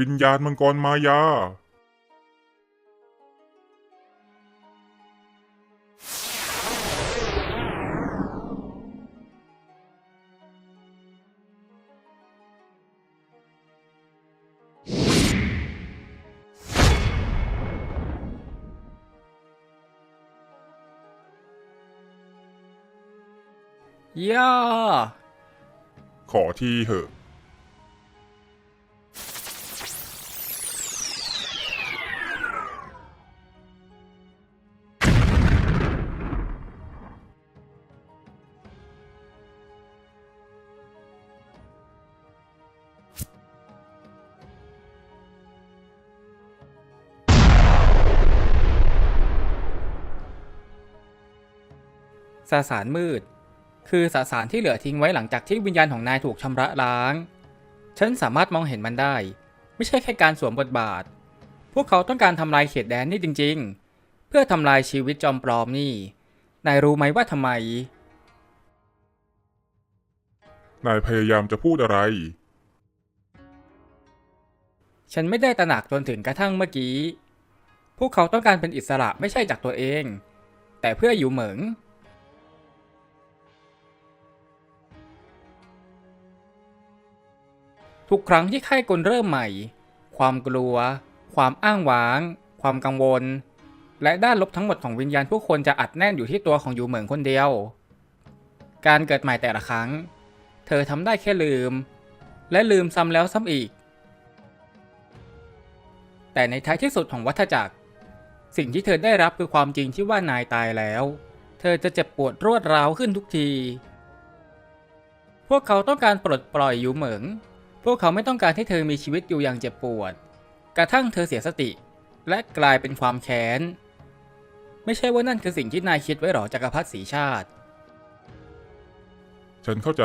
วิญญาณมังกรมายา ย่า ขอทีเหอะ สสารมืด คือสสารที่เหลือทิ้งไว้หลังจากที่วิญญาณของนายถูกชำระล้าง ฉันสามารถมองเห็นมันได้ ไม่ใช่แค่การสวมบทบาท พวกเขาต้องการทำลายเขตแดนนี่จริง ๆ เพื่อทำลายชีวิตจอมปลอมนี่ นายรู้ไหมว่าทำไม นายพยายามจะพูดอะไร ฉันไม่ได้ตระหนักจนถึงกระทั่งเมื่อกี้ พวกเขาต้องการเป็นอิสระไม่ใช่จากตัวเอง แต่เพื่ออยู่เหมิง ทุกครั้งที่ค่ายกลเริ่มใหม่ ความกลัว ความอ้างว้าง ความกังวล และด้านลบทั้งหมดของวิญญาณผู้คนจะอัดแน่นอยู่ที่ตัวของยูเหมิงคนเดียว การเกิดใหม่แต่ละครั้ง เธอทำได้แค่ลืม และลืมซ้ำแล้วซ้ำอีก แต่ในท้ายที่สุดของวัฏจักร สิ่งที่เธอได้รับคือความจริงที่ว่านายตายแล้ว เธอจะเจ็บปวดรวดร้าวขึ้นทุกที พวกเขาต้องการปลดปล่อยอยู่เหมิง วกเขาไม่ต้องการให้เธอมีชีวิตอยู่อย่างเจ็บปวด กระทั่งเธอเสียสติ และกลายเป็นความแค้น ไม่ใช่ว่านั่นคือสิ่งที่นายคิดไว้หรอจักรพรรดิสีชาติ ฉันเข้าใจ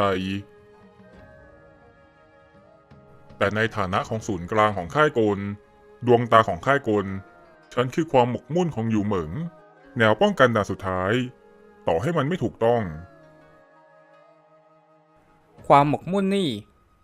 แต่ในฐานะของศูนย์กลางของค่ายกล ดวงตาของค่ายกล ฉันคือความหมกมุ่นของอยู่เหมิง แนวป้องกันด่านสุดท้าย ต่อให้มันไม่ถูกต้อง ความหมกมุ่นนี่